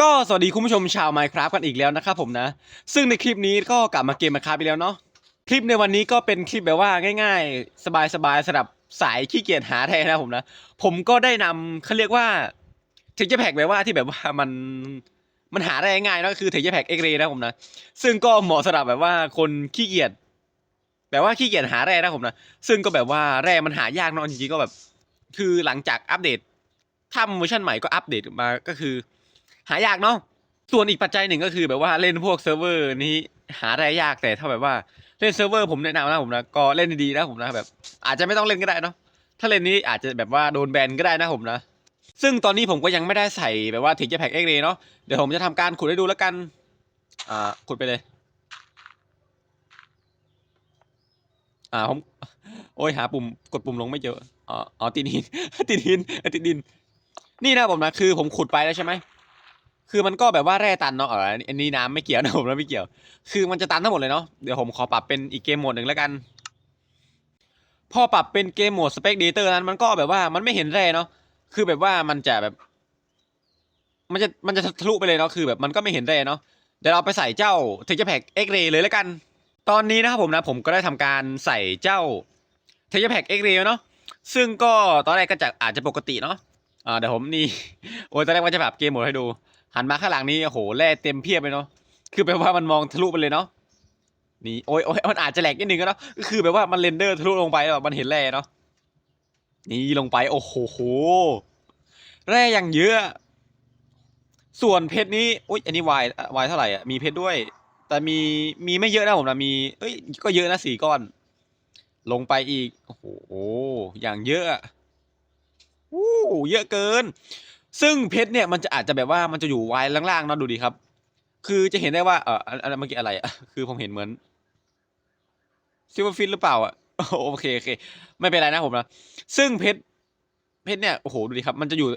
ก็สวัสดีคุณผู้ชมชาว Minecraft กันอีกแล้วนะครับผมนะ ซึ่งในคลิปนี้ก็กลับมาเกม Minecraft ไปแล้วเนาะคลิปในวันนี้ก็เป็นคลิปแบบว่าง่าย ๆ สบายๆสำหรับสายขี้เกียจหาแทนนะผมนะ ผมก็ได้นำเขาเรียกว่าเทคเจอร์แพ็กแบบว่าที่แบบว่ามันมันหาได้ง่ายๆเนอะคือเทคเจอร์แพ็กเอ็กเรนะผมนะ ซึ่งก็เหมาะสำหรับแบบว่าคนขี้เกียจแบบว่าขี้เกียจหาแร่นะผมนะซึ่งก็แบบว่าแร่มันหายากเนอะจริงๆก็แบบ คือหลังจากอัปเดตถ้าเวอร์ชันใหม่ก็อัปเดตมาก็คือ หายากเนาะส่วนอีกปัจจัยหนึ่งก็คือแบบว่าเล่นพวกเซิร์ฟเวอร์นี้หาได้ยากแต่ถ้าแบบว่าเล่นเซิร์ฟเวอร์ผมแนะนำนะผมนะก็เล่นดีๆนะผมนะแบบ อาจจะไม่ต้องเล่นก็ได้เนาะถ้าเล่นนี้อาจจะแบบว่าโดนแบนก็ได้นะผมนะซึ่งตอนนี้ผมก็ยังไม่ได้ใส่แบบว่าถึงจะแพ็กเอ็กเรเนาะเดี๋ยวผมจะทำการขุดให้ดูแล้วกันอ่าขุดไปเลย อ่าผมโอ้ยหาปุ่มกดปุ่มลงไม่เจออ๋ออ๋อติดหินติดหินติดดิน นี่นะผมนะคือผมขุดไปแล้วใช่ไหม คือมันก็แบบว่าแร่ตันเนาะอ๋ออันนี้น้ำไม่เกี่ยวนะผมนะไม่เกี่ยว คือมันจะตันทั้งหมดเลยเนาะเดี๋ยวผมขอปรับเป็นอีกเกมโหมดหนึ่งแล้วกัน พอปรับเป็นเกมโหมดสเปกเดเตอร์นั้นมันก็แบบว่ามันไม่เห็นแร่เนาะคือแบบว่ามันจะแบบ มันจะมันจะทะลุไปเลยเนาะคือแบบมันก็ไม่เห็นแร่เนาะเดี๋ยวเราไปใส่เจ้าเทเจอร์แพ็กเอ็กเรเลยแล้วกัน ตอนนี้นะครับผมนะผมก็ได้ทำการใส่เจ้าเทเจอร์แพ็กเอ็กเรเนาะซึ่งก็ตอนแรกก็จะอาจจะปกติเนาะอ่าเดี๋ยวผมนี่โอ้ยตอนแรกว่าจะแบบเกมโหมดให้ดู หันมาข้างหลังนี้โอ้โหแร่เต็มเพียบเลยเนาะคือแปลว่ามันมองทะลุไปเลยเนาะนี่โอ้ยโอ้ยมันอาจจะแหลกนิดนึงก็เนาะก็คือแบบว่ามันเรนเดอร์ทะลุลงไปแล้วมันเห็นแร่เนาะนี่ลงไปโอ้โหโหแร่อย่างเยอะ ส่วนเพชรนี้อุ้ยอันนี้วายวายเท่าไหร่อะมีเพชรด้วย แต่มีมีไม่เยอะนะผมนะมีเอ้ยก็เยอะนะสี่ก้อน ลงไปอีกโอ้โหอย่างเยอะอะอู้เยอะเกิน ซึ่งเพชรเนี่ยมันจะอาจจะแบบว่ามันจะอยู่ไวายล่างๆเนาะดูดีครับ คือจะเห็นได้ว่าเอออันอันเมื่อกี้อะไรอะคือผมเห็นเหมือนซิลเวอร์ฟินหรือเปล่าอะโอเคโอเค ไม่เป็นไรนะผมนะซึ่งเพชรเพชรเนี่ยโอ้โหดูดิครับ มันจะอยู่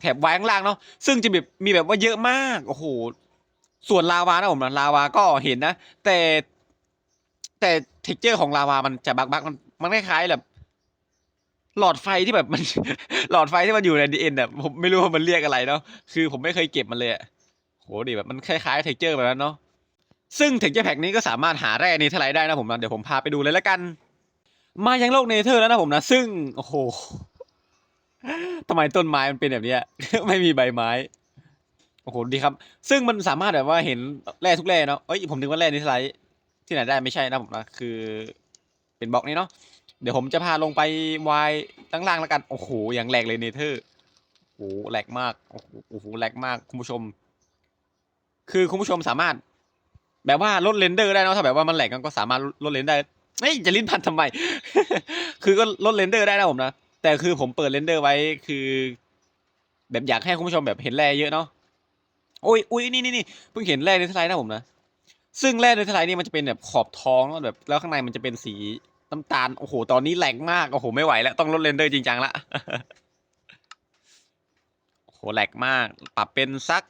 แถบวายข้างล่างเนาะซึ่งจะแบบมีแบบว่าเยอะมากโอ้โหส่วนลาวานะผมนะลาวาก็เห็นนะ แต่แต่เท็กเจอร์ของลาวามันจะบักบักมันมันคล้ายๆแบบ หลอดไฟที่แบบมัน หลอดไฟที่มันอยู่ในดีเอ็นอะผมไม่รู้ว่ามันเรียกอะไรเนาะคือผมไม่เคยเก็บมันเลยอะโหดิแบบมันคล้ายๆเท็กเจอร์แบบนั้นเนาะซึ่งเท็กเจอร์แพ็กนี้ก็สามารถหาแร่เนเธอร์ไลท์ได้นะผมนะเดี๋ยวผมพาไปดูเลยแล้วกัน มายังโลกเนเธอร์แล้วนะผมนะซึ่งโอ้โหทำไมต้นไม้มันเป็นแบบนี้ไม่มีใบไม้โอ้โหดีครับ ซึ่งมันสามารถแบบว่าเห็นแร่ทุกแร่เนาะเอ้ยผมนึกว่าแร่เนเธอร์ไลที่ไหนได้ไม่ใช่นะผมนะคือ เป็นบล็อกนี้เนาะ เดี๋ยวผมจะพาลงไปวายล่างแล้วกัน โอ้โห อย่างแหลกเลยเนเธอร์ โอ้โหแหลกมาก โอ้โหแหลกมาก คุณผู้ชม คือคุณผู้ชมสามารถ แบบว่าลดเรนเดอร์ได้นะถ้าแบบว่ามันแหลกก็สามารถลดเรนได้เฮ้ยจะลิ้นพันทำไม คือก็ลดเรนเดอร์ได้นะผมนะ แต่คือผมเปิดเรนเดอร์ไว้คือ แบบอยากให้คุณผู้ชมแบบเห็นแร่เยอะเนาะ โอ้ยอุ้ยนี่นี่นี่เพิ่งเห็นแร่ในทลายนะผมนะ ซึ่งแร่ในทลายนี่มันจะเป็นแบบขอบทองแล้วแบบแล้วข้างในมันจะเป็นสี น้ำตาล โอ้โห ตอนนี้แหลกมาก โอ้โห ไม่ไหวแล้ว ต้องลดเรนเดอร์จริงจังละ โอ้โห แหลกมาก ปรับเป็นสัก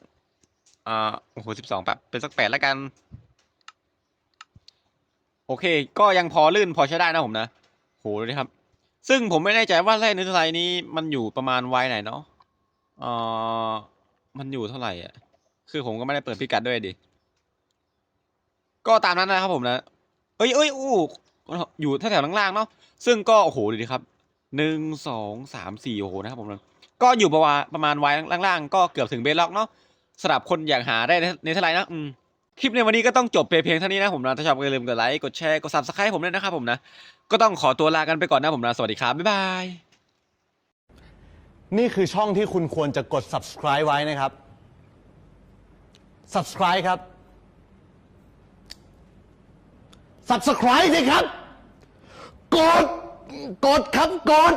อ่าโอ้โหสิบสองปรับเป็นสักแปดแล้วกัน โอเค ก็ยังพอลื่นพอใช้ได้นะผมนะ โหดูดิครับ ซึ่งผมไม่แน่ใจว่าแร่นื้อไทยนี้มันอยู่ประมาณไวัยไหนเนาะอ่ามันอยู่เท่าไหร่อะ คือผมก็ไม่ได้เปิดพิกัดด้วยดิ ก็ตามนั้นนะครับผมนะ เอ้ยเอ้ยอู้ อยู่แถวล่างๆเนาะซึ่งก็โอ้โหดูดิครับหนึ่งสองสามสี่โอ้โหนะครับผมก็อยู่ประมาณประมาณไว้ล่างๆ ก็เกือบถึงเบสล็อกเนาะสำหรับคนอยากหาได้ในเท่าไหร่นะอืมคลิปในวันนี้ก็ต้องจบเพียงเท่านี้นะผมนะถ้าชอบก็อย่าลืมกดไลค์กดแชร์กด subscribe ผมด้วยนะครับผมนะก็ต้องขอตัวลากันไปก่อนนะผมนะสวัสดีครับบ๊ายบายนี่คือช่องที่คุณควรจะกด subscribe ไว้นะครับ subscribe ครับ subscribe สิครับ กด กดครับ กด